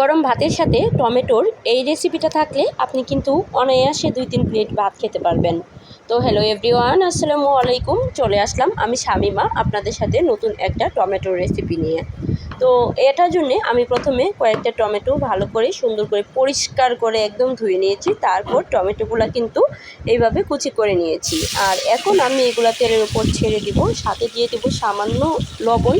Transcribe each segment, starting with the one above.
গরম ভাতের সাথে টমেটোর এই রেসিপিটা থাকলে আপনি কিন্তু অনায়াসে দুই তিন প্লেট ভাত খেতে পারবেন। তো হ্যালো এভরিওয়ান আসসালামু আলাইকুম। চলে আসলাম আমি শামিমা আপনাদের সাথে নতুন একটা টমেটোর রেসিপি নিয়ে। তো এটার জন্যে আমি প্রথমে কয়েকটা টমেটো ভালো করে সুন্দর করে পরিষ্কার করে একদম ধুয়ে নিয়েছি। তারপর টমেটোগুলো কিন্তু এইভাবে কুচি করে নিয়েছি। আর এখন আমি এগুলা তেলের উপর ছেড়ে দিব। সাথে দিয়ে দেবো সামান্য লবণ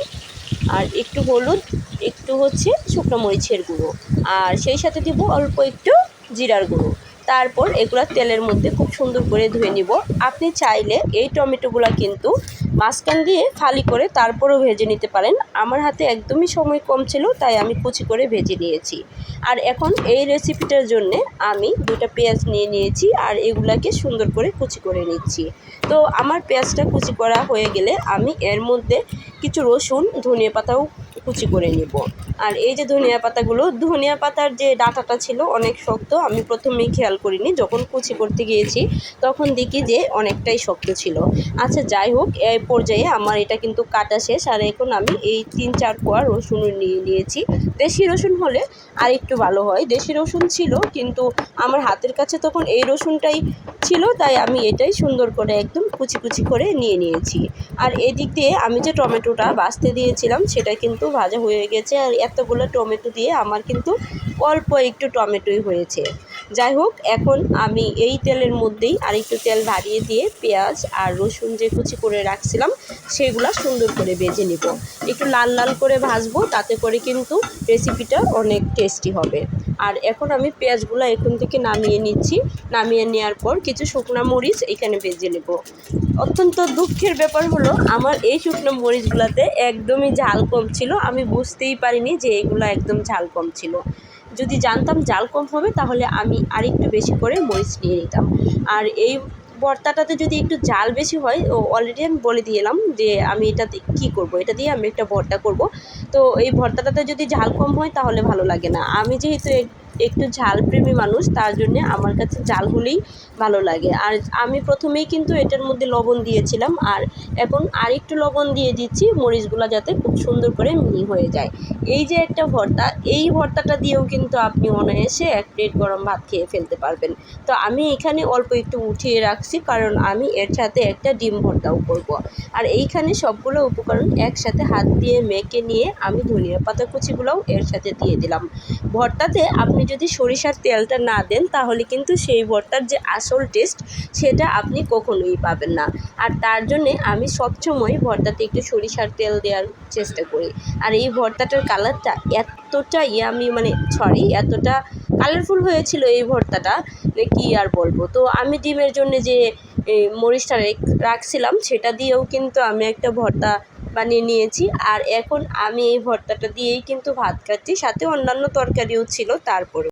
আর একটু হলুদ, একটু হচ্ছে শুকনো মরিচের গুঁড়ো। আর সেই সাথে দেবো অল্প একটু জিরার গুঁড়ো। তারপর এগুলো তেলের মধ্যে খুব সুন্দর করে ধুয়ে নিব। আপনি চাইলে এই টমেটোগুলো কিন্তু মাঝখান দিয়ে খালি করে তারপরও ভেজে নিতে পারেন। আমার হাতে একদমই সময় কম ছিল, তাই আমি কুচি করে ভেজে নিয়েছি। আর এখন এই রেসিপিটার জন্যে আমি দুটা পেঁয়াজ নিয়ে নিয়েছি আর এগুলাকে সুন্দর করে কুচি করে নিচ্ছি। তো আমার পেঁয়াজটা কুচি করা হয়ে গেলে আমি এর মধ্যে কিছু রসুন, ধনিয়া পাতাও কুচি করে নেব। আর এই যে ধনিয়া পাতাগুলো, ধনিয়া পাতার যে ডাঁটাটা ছিল অনেক শক্ত, আমি প্রথমেই খেয়াল করিনি, যখন কুচি করতে গিয়েছি তখন দেখি যে অনেকটাই শক্ত ছিল। আচ্ছা যাই হোক, এই পর্যায়ে আমার এটা কিন্তু কাটা শেষ, আর এখন আমি এই তিন চার কোয়া রসুন নিয়ে নিয়েছি। দেশি রসুন হলে আর একটু ভালো হয়। দেশি রসুন ছিল, কিন্তু আমার হাতের কাছে তখন এই রসুনটাই ছিল, তাই আমি এটাই সুন্দর করে একদম কুচি কুচি করে নিয়ে নিয়েছি। আর এদিক দিয়ে আমি যে টমেটোটা বাছতে দিয়েছিলাম সেটা কিন্তু ভাজা হয়ে গেছে। আর এতগুলো টমেটো দিয়ে আমার কিন্তু অল্প একটু টমেটোই হয়েছে। যাই হোক, এখন আমি এই তেলের মধ্যেই আর একটু তেল বাড়িয়ে দিয়ে পেঁয়াজ আর রসুন যে কুচি করে রাখছিলাম, সেগুলো সুন্দর করে ভেজে নেব। একটু লাল লাল করে ভাজবো, তাতে করে কিন্তু রেসিপিটা অনেক টেস্টি হবে। আর এখন আমি পেঁয়াজগুলো এখান থেকে নামিয়ে নিচ্ছি। নামিয়ে নেওয়ার পর কিছু শুকনো মরিচ এখানে ভেজে নেব। অত্যন্ত দুঃখের ব্যাপার হলো, আমার এই শুকনো মরিচগুলোতে একদমই ঝাল কম ছিল। আমি বুঝতেই পারিনি যে এগুলো একদম ঝাল কম ছিল। যদি জানতাম জাল কম হবে, তাহলে আমি আরেকটু বেশি করে মরিচ নিয়ে নিতাম। আর এই ভর্তাটাতে যদি একটু জাল বেশি হয়, ও অলরেডি আমি বলে দিয়েলাম যে আমি এটাতে কী করব, এটা দিয়ে আমি একটা ভর্তা করব। তো এই ভর্তাটাতে যদি ঝাল কম হয় তাহলে ভালো লাগে না। আমি যেহেতু একটু ঝাল প্রেমী মানুষ, তার জন্যে আমার কাছে ঝাল হলেই ভালো লাগে। আর আমি প্রথমেই কিন্তু এটার মধ্যে লবণ দিয়েছিলাম, আর এখন আরেকটু লবণ দিয়ে দিচ্ছি, মরিচগুলো যাতে খুব সুন্দর করে মিহি হয়ে যায়। এই যে একটা ভর্তা, এই ভর্তাটা দিয়েও কিন্তু আপনি অনায়াসে এক প্লেট গরম ভাত খেয়ে ফেলতে পারবেন। তো আমি এখানে অল্প একটু উঠিয়ে রাখছি, কারণ আমি এর সাথে একটা ডিম ভর্তাও করব। আর এইখানে সবগুলো উপকরণ একসাথে হাত দিয়ে মেখে নিয়ে আমি ধনিয়া পাতা কুচিগুলোও এর সাথে দিয়ে দিলাম। ভর্তাতে আপনি যদি সরিষার তেলটা না দেন, তাহলে কিন্তু সেই ভর্তার যে আসল টেস্ট সেটা আপনি কখনোই পাবেন না। আর তার জন্যে আমি সবসময় ভর্তাতে একটু সরিষার তেল দেওয়ার চেষ্টা করি। আর এই ভর্তাটার কালারটা এতটা ইয়ামি মানে সরি এতটা কালারফুল হয়েছিল এই ভর্তাটা কি আর বলব? তো আমি ডিমের জন্য যে মরিচটা রাখছিলাম, সেটা দিয়েও কিন্তু আমি একটা ভর্তা বানিয়ে নিয়েছি। আর এখন আমি এই ভর্তাটা দিয়েই কিন্তু ভাত খাচ্ছি, সাথে অন্যান্য তরকারিও ছিল তারপরে